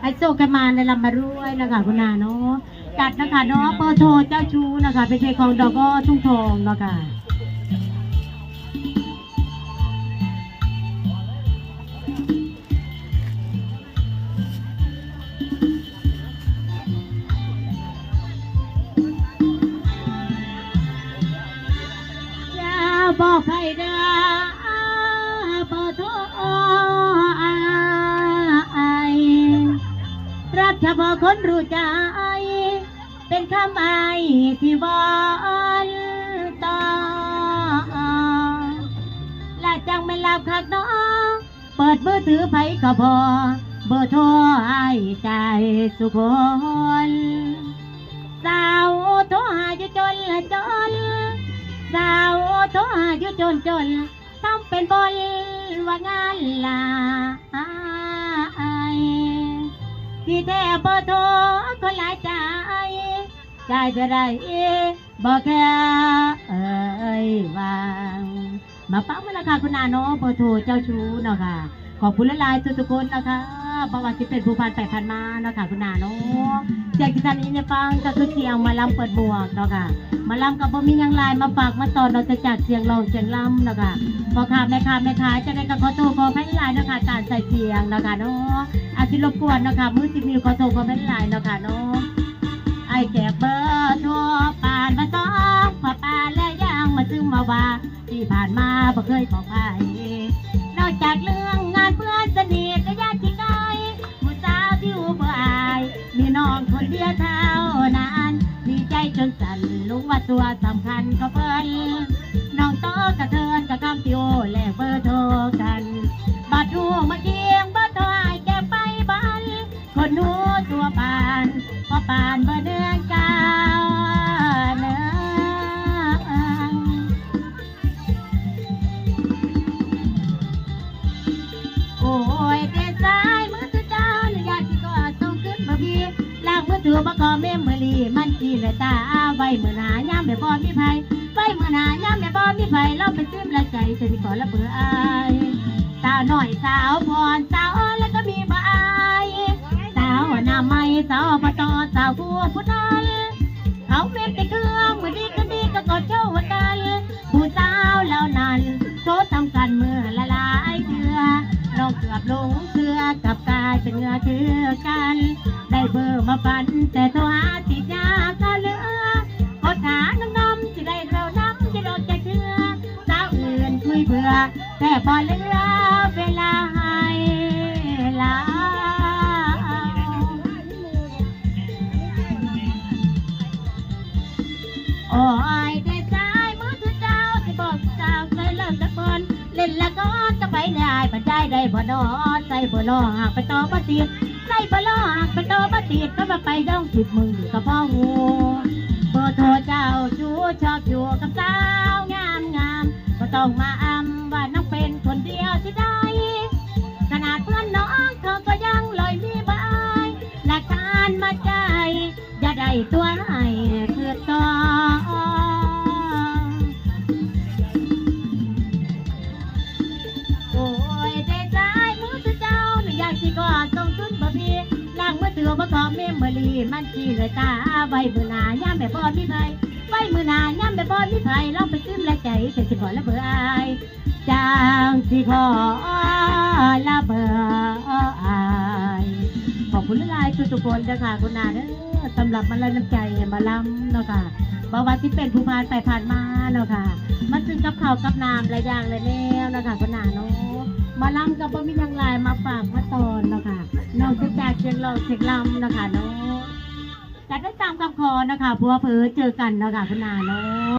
ไอ้โซกันมาในลำมารวยนะคะคุณนาเนาะจัดนะคะเนาะเปอโทเจ้าชู้นะคะเป็นเพลงของดอกก็ทุ่งทองเนาะค่ะบอกใครเด้ เฉพาะคนรู้ใจ เป็นคำอายที่หวานต่อและจังไม่ลับคักน้อเปิดมือถือไผก็พอ เบอร์โทรอใจสุคนสาวโทรหาอยู่จนละจน สาวโทรหาอยู่จนจนทำเป็นบนว่างานลา ที่แท้บ่โทรคนหลายใจใจจะได้บ่แค่เอ้ยวางมาปังมาละค่ะคุณอาเนาะบอร์โทรเจ้าชู้เนาะค่ะ ขอบคุณละลายทุกๆคนนะคะ บว่าสิเป็นผู้พันไปพันมาเนาะค่ะคุณอาเนาะเสียงที่ท่านนี้เนี่ยฟังก็คือเสียงมาลำเปิดหมวกเนาะค่ะมาลำกับบ่มียังลายมาฝากมาตอนเราจะจากเสียงร้องเสียงลำเนาะค่ะพอขาแม่ค้าแม่ขายจะได้กับขอโทษขอแพ้ลายเนาะค่ะการใส่เสียงเนาะค่ะเนาะอาจสิรบกวนเนาะค่ะมือสิมีขอโทษขอแพ้ลายเนาะค่ะเนาะไอ้แก่เบอร์โทั่วปานมาสองพอปานและยังมาซึ่งมาว่าที่ผ่านมาบ่เคยบอกใครนอกจากเรื่อง เดียวเท่านั้นดีใจจนสั่นรู้ว่าตัวสำคัญก็เพิ่น ลากมือถือมาขอเมมเมอรี่มันจีเลยตาไว้เมื่อนาย่ำแบบบ่มีไผไว้เมื่อนาย่ำแบบบ่มีไผเราไปซึมละใจจะมีขอละเบื่ออายสาวหน่อยสาวพรสาวแล้วก็มีบ่อายสาวหน้าไม่สาวปตอสาวผู้ผู้นั้น กับกายเป็นเงือเชื่อกัน ได้เบอร์มาปันแต่โทรหาติดยาก็เหลือขอถาน้ำนำจะได้เราน้ำจะโดนใจเชื่อสาวอื่นคุยเบื่อ แต่พอเหลือเวลาให้ลาโอ้ยได้สายมือถือเจ้าที่บอกเจ้าเคยเลิกกับคน เล่นละก็จะไปได้ปัจจัยได้บ่นอใส่บ่ลอหากไปต่อบ่ติดใส่บ่ลอหากไปต่อบ่ติดก็มาไปย่องผิดมึงอกับพ่องูเบอร์โทรเจ้าชู้ชอบอยู่กับสาวงามงามก็ต้องมาอ้ำว่าน้องเป็นคนเดียวที่ได้ขนาดเพื่อนน้องเขาก็ยังลอยมีบายหลักฐานมาใจอย่าได้ตัวให้าหรืออยากสิก็ส่งขึ้นบ่พีล้างมือถือมาขอเมมเบอรี่มันจีเลยตาไว้มือหนาย่ามแบบบ่มีไผไว้มือหนาย่ามแบบบ่มีไผลองไปซึมและใจแต่สิขอละเบออายจางสิขอละเบออายขอบคุณหลายๆทุกๆคนนะคะคุณนาเด้อสำหรับมาลัยน้ำใจมาล้ำเนาะค่ะบาวาที่เป็นผู้พานไปผ่านมาเนาะค่ะ มันซื้อกับข้าวกับน้ำหลายอย่างเลยแล้วเนาะคะคุณนาเนาะ มาล้ำกับบ่มีหยังลายมาฝากมาตอนเนาะค่ะน้อกจากเชียงรอเชียงลำเนาะคะเนาะจัดได้ตามคำขอนะคะพัวเผอเจอกันเนาะค่ะคุณนาเนาะ